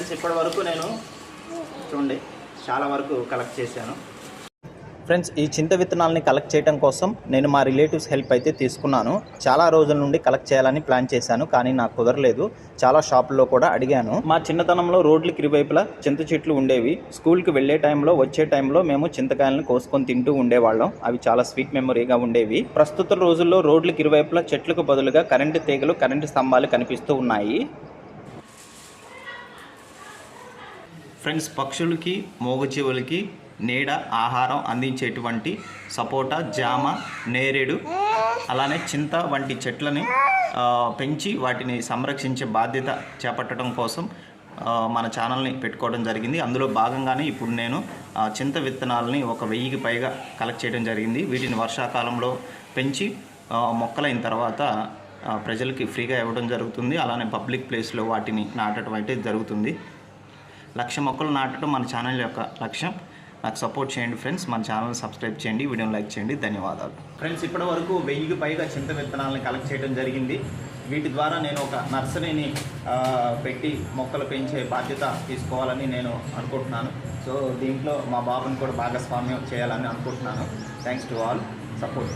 Friends ఇప్పటి వరకు నేను చూడండి చాలా వరకు కలెక్ట్ చేశాను. ఫ్రెండ్స్ ఈ చింత విత్తనాలని కలెక్ట్ చేయడం కోసం నేను మా రిలేటివ్స్ హెల్ప్ అయితే తీసుకున్నాను. చాలా రోజుల నుండి కలెక్ట్ చేయాలని ప్లాన్ చేశాను కానీ నాకు కుదరలేదు. చాలా షాపుల్లో కూడా అడిగాను. మా చిన్నతనంలో రోడ్లకి ఇరువైపులా చింత చెట్లు ఉండేవి. స్కూల్కి వెళ్ళే టైంలో వచ్చే టైంలో మేము చింతకాయలను కోసుకొని తింటూ ఉండేవాళ్ళం. అవి చాలా స్వీట్ మెమొరీగా ఉండేవి. ప్రస్తుత రోజుల్లో రోడ్లకి ఇరువైపులా చెట్లకు బదులుగా కరెంటు తీగలు కరెంటు స్తంభాలు కనిపిస్తూ ఉన్నాయి. ఫ్రెండ్స్ పక్షులకి మూగజీవులకి నీడ ఆహారం అందించేటువంటి సపోటా జామ నేరేడు అలానే చింత వంటి చెట్లని పెంచి వాటిని సంరక్షించే బాధ్యత చేపట్టడం కోసం మన ఛానల్ని పెట్టుకోవడం జరిగింది. అందులో భాగంగానే ఇప్పుడు నేను చింత విత్తనాలని ఒక వెయ్యికి పైగా కలెక్ట్ చేయడం జరిగింది. వీటిని వర్షాకాలంలో పెంచి మొక్కలైన తర్వాత ప్రజలకి ఫ్రీగా ఇవ్వడం జరుగుతుంది. అలానే పబ్లిక్ ప్లేస్లో వాటిని నాటడం అయితే జరుగుతుంది. లక్ష మొక్కలు నాటడం మన ఛానల్ యొక్క లక్ష్యం. నాకు సపోర్ట్ చేయండి ఫ్రెండ్స్. మన ఛానల్ సబ్స్క్రైబ్ చేయండి వీడియోని లైక్ చేయండి. ధన్యవాదాలు. ఫ్రెండ్స్ ఇప్పటి వరకు వెయ్యికి పైగా చింత విత్తనాలను కలెక్ట్ చేయడం జరిగింది. వీటి ద్వారా నేను ఒక నర్సరీని పెట్టి మొక్కలు పెంచే బాధ్యత తీసుకోవాలని నేను అనుకుంటున్నాను. సో దీంట్లో మా బాబుని కూడా భాగస్వామ్యం చేయాలని అనుకుంటున్నాను. Thanks to all support